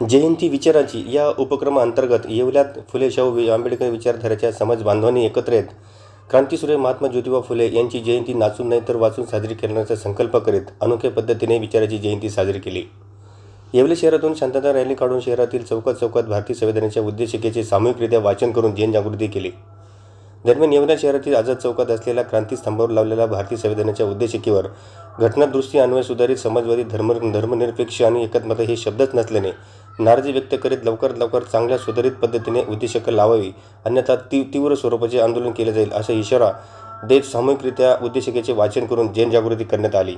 जयंती विचाराची या उपक्रमाअंतर्गत येवल्यात फुले शाहू आंबेडकर विचारधाराच्या समाज बांधवांनी एकत्र येत क्रांतीसूर्य महात्मा ज्योतिबा फुले यांची जयंती नाचून नाही तर वाचून साजरी करण्याचा संकल्प करीत अनोख्या पद्धतीने विचाराची जयंती साजरी केली. येवले शहरातून शांतता रॅली काढून शहरातील चौकात चौकात भारतीय संविधानाच्या उद्देशिकेचे सामूहिकरित्या वाचन करून जनजागृती केली. दरम्यान येवला शहरातील आझाद चौकात असलेल्या क्रांती स्तंभावर लावलेल्या भारतीय संविधानाच्या उद्देशिकेवर घटनादृष्टी अन्वय सुधारित समाजवादी धर्म धर्मनिरपेक्ष आणि एकात्मता हे शब्दच नसल्याने नाराजी व्यक्त करीत लवकरात लवकर चांगल्या सुधारित पद्धतीने उद्देशिका लावावी. अन्यथा ती तीव्र स्वरूपाचे आंदोलन केले जाईल असा इशारा देत सामूहिकरित्या उद्देशिकेचे वाचन करून जनजागृती करण्यात आली.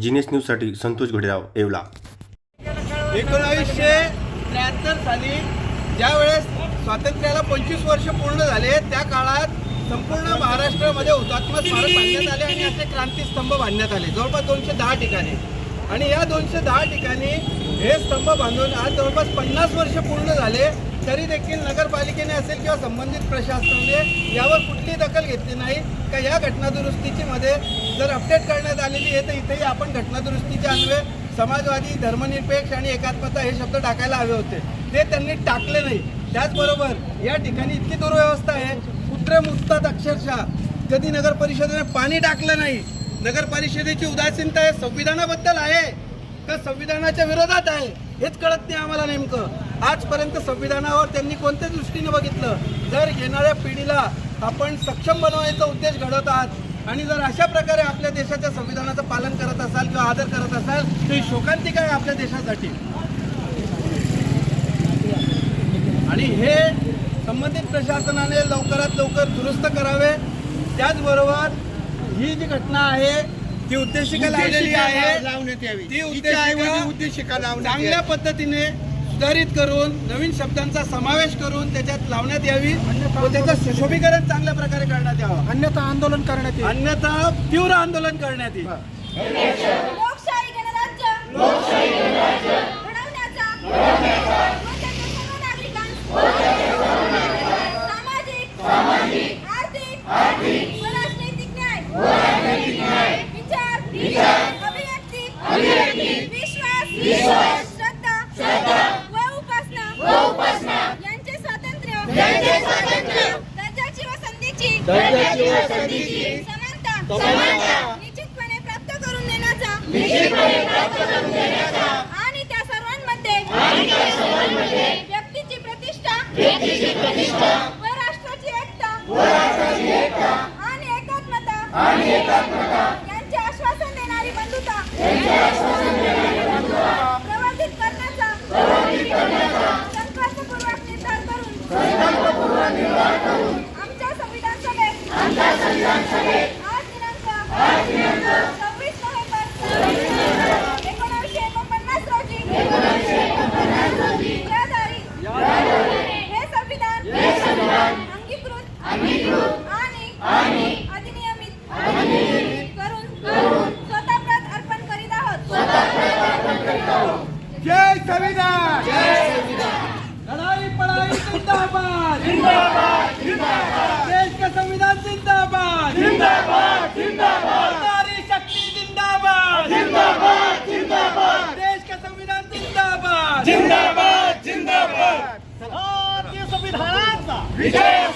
जिनेस न्यूजसाठी संतोष घोडेराव येवला. एकोणावीसशे त्र्याहत्तर साली ज्या वेळेस स्वातंत्र्याला पंचवीस वर्ष पूर्ण झाले त्या काळात संपूर्ण महाराष्ट्रामध्ये हुतात्मा स्मारक बांधण्यात आले आणि असे क्रांतीस्तंभ बांधण्यात आले. जवळपास दोनशे दहा ठिकाणी. आणि या दोनशे दहा ठिकाणी हे स्तंभ बांधून आज जवळपास पन्नास वर्ष पूर्ण झाले तरी देखील नगरपालिकेने असेल किंवा संबंधित प्रशासनाने यावर कुठली दखल घेतली नाही. का या घटनादुरुस्तीची मध्ये जर अपडेट करण्यात आलेली आहे तर इथेही आपण घटनादुरुस्तीचे अन्वये समाजवादी धर्मनिरपेक्ष आणि एकात्मता हे शब्द टाकायला हवे होते. ते त्यांनी टाकले नाही. त्याचबरोबर या ठिकाणी इतकी दुर्व्यवस्था आहे. कुत्रे मुसतात अक्षरशः कधी नगर परिषदेने पाणी टाकलं नाही नगर परिषदेची उदासीनता आहे संविधानाबद्दल आहे का संविधानाच्या विरोधात आहे? हेच कळत नाही आम्हाला नेमकं. आजपर्यंत संविधानावर त्यांनी कोणत्या दृष्टीने बघितलं? जर येणाऱ्या पिढीला आपण सक्षम बनवण्याचा उद्देश घडवत आहात आणि जर अशा प्रकारे आपल्या देशाच्या संविधानाचं पालन करत असाल किंवा आदर करत असाल तर ही शोकांतिक आहे आपल्या देशासाठी? आणि हे संबंधित प्रशासनाने लवकरात लवकर दुरुस्त करावे. त्याचबरोबर ही जी घटना आहे ती उद्देशिका लावलेली आहे. लावण्यात यावी. ती उद्देशिका चांगल्या. पद्धतीने सुधारित करून नवीन शब्दांचा समावेश करून त्याच्यात लावण्यात यावी व त्याचं सुशोभीकरण चांगल्या प्रकारे करण्यात यावं. अन्यथा आंदोलन करण्यात येईल. अन्यथा तीव्र आंदोलन करण्यात येईल. व संधीची समानता समानता निश्चितपणे प्राप्त करून देण्याचा. निश्चितपणे प्राप्त करून देण्याचा आणि त्या सर्वांमध्ये आणि त्या सर्वांमध्ये व्यक्तीची प्रतिष्ठा व्यक्तीची प्रतिष्ठा व राष्ट्राची एकता व राष्ट्राची एकता आणि एकात्मता आणि एकात्मता यांचे आश्वासन देणारी बंधुता यांचे आश्वासन देणारी बंधुता प्रवर्धित करण्याचा प्रवर्धित करण्याचा संकल्पपूर्वक निर्धार करून संकल्पपूर्वक निर्धार करून आमच्या संविधान सभेत आमच्या संविधान सभेत आज दिनांक आज दिनांक सव्वीस नोव्हेंबर सव्वीस नोव्हेंबर एकोणीसशे एकोणपन्नास रोजी एकोणीसशे एकोणपन्नास रोजी याद्वारे हे संविधान हे संविधान अंगीकृत अंगीकृत आणि आणि अधिनियमित अधिनियमित करून करून स्वतःप्रत अर्पण करीत आहोत स्वतःप्रत अर्पण करीत आहोत जय संविधान जय संविधान लढाई पढाई जिंदाबाद! जिंदाबाद जिंदाबाद देश का संविधान जिंदाबाद! जिंदाबाद जिंदाबाद नारी शक्ति जिंदाबाद! जिंदाबाद जिंदाबाद देश का संविधान जिंदाबाद! जिंदाबाद जिंदाबाद! भारतीय संविधानाचा विजय!